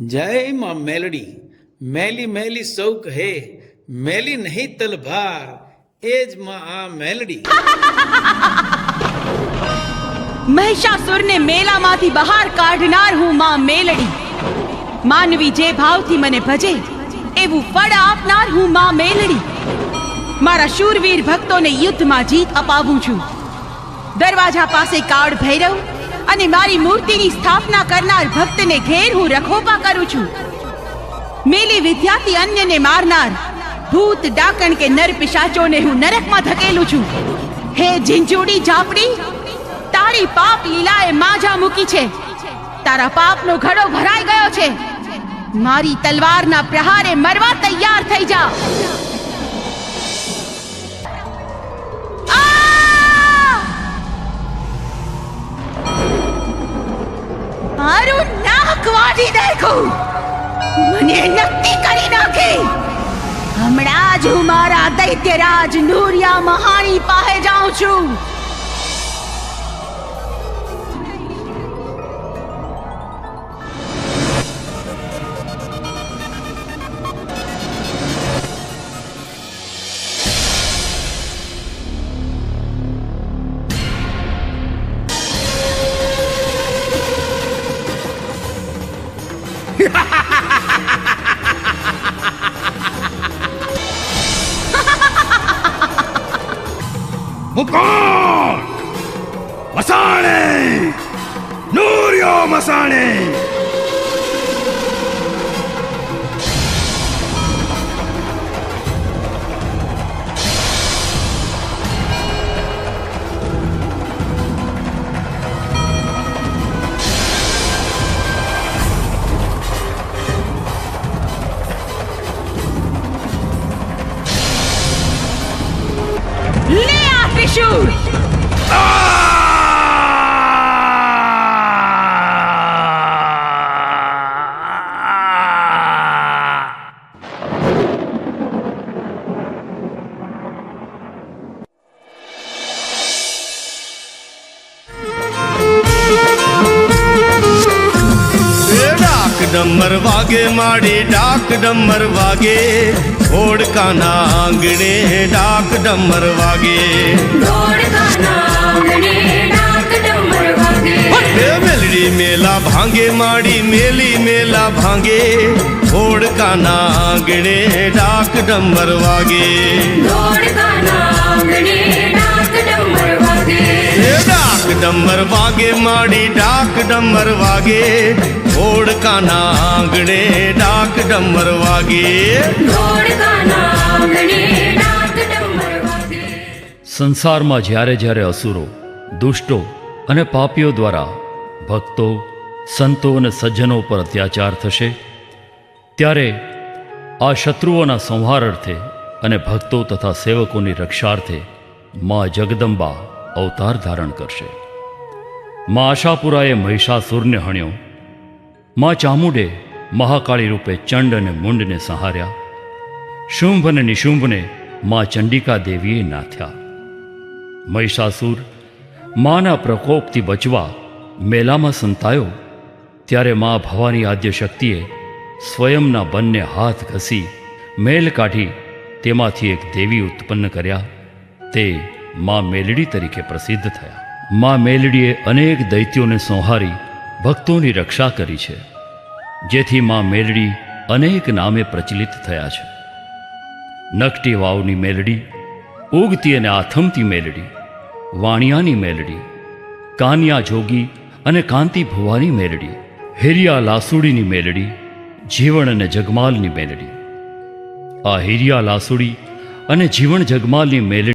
જય માં મેલડી, મેલી મેલી સૌ કહે મેલી નહીં તલભાર એ જ માં આ મેલડી. મહિષાસુરને મેલામાંથી બહાર કાઢનાર હું માં મેલડી. માનવી જે ભાવથી મને ભજે, એવું ફળ આપનાર હું માં મેલડી. મારા શૂરવીર ભક્તોને યુદ્ધમાં જીત અપાવું છું. દરવાજા પાસે કાળ ભૈરવ અને મારી મૂર્તિની સ્થાપના કરનાર ભક્તને ઘેર હું રખોપા કરું છું. મેલી વિદ્યાથી અન્યને મારનાર ભૂત, ડાકણ કે નર પિશાચોને હું નરકમાં ધકેલું છું. હે ઝીંઝુડી ઝાપડી, તારી પાપ લીલાએ માજા મૂકી છે. તારા પાપનો ઘડો ભરાઈ ગયો છે. મારી તલવારના પ્રહારે મરવા તૈયાર થઈ જા. મારું નાક વાઢી નાખું. મને નક્કી કરી નાખી. હમણાં જ હું મારા દૈત્યરાજ નૂરિયા મહાણી પાસે જાઉં છું. Mukong! Masani! Nurio Masani! આ ડમર વાગે માડી ડાક ડમર વાગે. ઓડકાના આંગણે ડાક ડમર વાગે. મેલડી મેલા ભાંગે માડી મેલી મેલા ભાંગે. ઓડકાના આંગણે ડાક ડમર વાગે. ડમર વાગે માડી ડાક ડમર વાગે. ઓડકાના આંગણે ડાક ડમર વાગે. સંસારમાં જ્યારે જ્યારે અસુરો દુષ્ટો અને પાપીઓ દ્વારા ભક્તો સંતો અને સજ્જનો પર અત્યાચાર થશે ત્યારે આ શત્રુઓના સંહાર અર્થે અને ભક્તો તથા સેવકોની રક્ષાર્થે મા જગદંબા અવતાર ધારણ કરશે. મા આશાપુરાએ મહિષાસુરને હણ્યો. માં ચામુંડે મહાકાળી રૂપે ચંડ અને મુંડને સંહાર્યા. શુંભ અને નિશુંભને માં ચંડિકા દેવીએ નાથ્યા. મહિષાસુર માના પ્રકોપથી બચવા મેલામાં સંતાયો. ત્યારે મા ભવાની આદ્ય શક્તિએ સ્વયંના બંને હાથ ઘસી મેલ કાઢી તેમાંથી એક દેવી ઉત્પન્ન કર્યા. તે મા મેલડી તરીકે પ્રસિદ્ધ થયા. મા મેલડીએ અનેક દૈત્યોને સંહારી, ભક્તોની રક્ષા કરી છે, જેથી માં મેલડી અનેક નામે પ્રચલિત થયા છે. નકટી વાવની મેલડી, ઉગતી અને આથમતી મેલડી, વાણિયાની મેલડી, કાનિયા જોગી અને કાંતિ ભુવાની મેલડી, હિરિયા લાસુડીની મેલડી, જીવણ અને જગમાલની મેલડી. આ હિરિયા લાસુડી અને જીવણ જગમાલની મેલડી